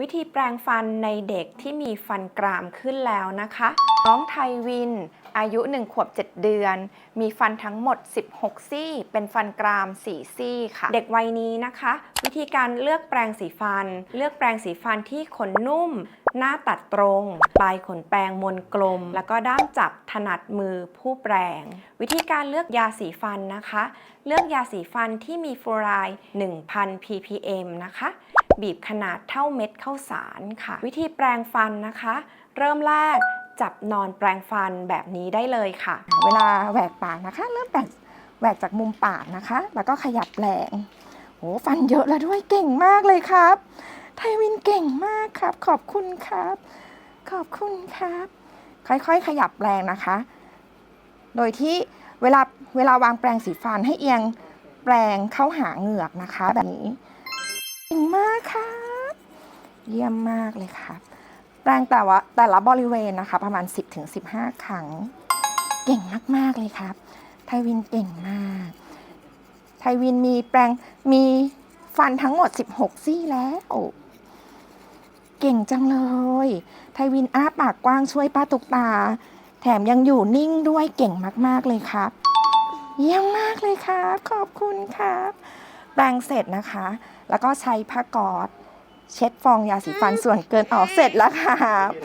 วิธีแปรงฟันในเด็กที่มีฟันกรามขึ้นแล้วนะคะ น้องไทวิน อายุ 1 ขวบ 7 เดือน มีฟันทั้งหมด 16 ซี่ เป็นฟันกราม 4 ซี่ค่ะ เด็กวัยนี้นะคะ วิธีการเลือกแปรงสีฟัน เลือกแปรงสีฟันที่ขนนุ่ม หน้าตัดตรง ปลายขนแปรงมนกลม แล้วก็ด้ามจับถนัดมือผู้แปรงวิธีการเลือกยาสีฟันนะคะ เลือกยาสีฟันที่มีฟลูออไรด์ 1,000 ppm นะคะ บีบขนาดเท่าเม็ดข้าวสารค่ะ วิธีแปรงฟันนะคะ เริ่มแรกจับนอนแปรงฟันแบบนี้ได้เลยค่ะ เวลาแหวกปากนะคะ เริ่มแหวกแหวกจากมุมปากนะคะ แล้วก็ขยับแรงโอ้ฟันเยอะแล้วด้วยเก่งมากเลยครับ ไทวินเก่งมากครับ ขอบคุณครับ ขอบคุณครับ ค่อยๆ ขยับแรงนะคะ โดยที่เวลาเวลาวางแปรงสีฟันให้เอียงแปรงเข้าหาเหงือกนะคะ แบบนี้ เยี่ยมมากเลยครับแปรงแต่ว่าแต่ละบริเวณนะคะ ประมาณ 10-15 ครั้ง เก่งมาก ๆ เลยครับ ไทวินเก่งมาก ไทวินมีแปรงมีฟันทั้งหมด 16 ซี่แล้ว เก่งจังเลย ไทวินอ้าปากกว้างช่วยป้าตุกตา แถมยังอยู่นิ่งด้วยเก่งมาก ๆ เลยครับ เยี่ยมมากเลยครับ ขอบคุณครับ แปรงเสร็จนะคะ แล้วก็ใช้ผ้าก๊อซ เช็ดฟองยาสีฟันส่วนเกินออกเสร็จแล้วค่ะ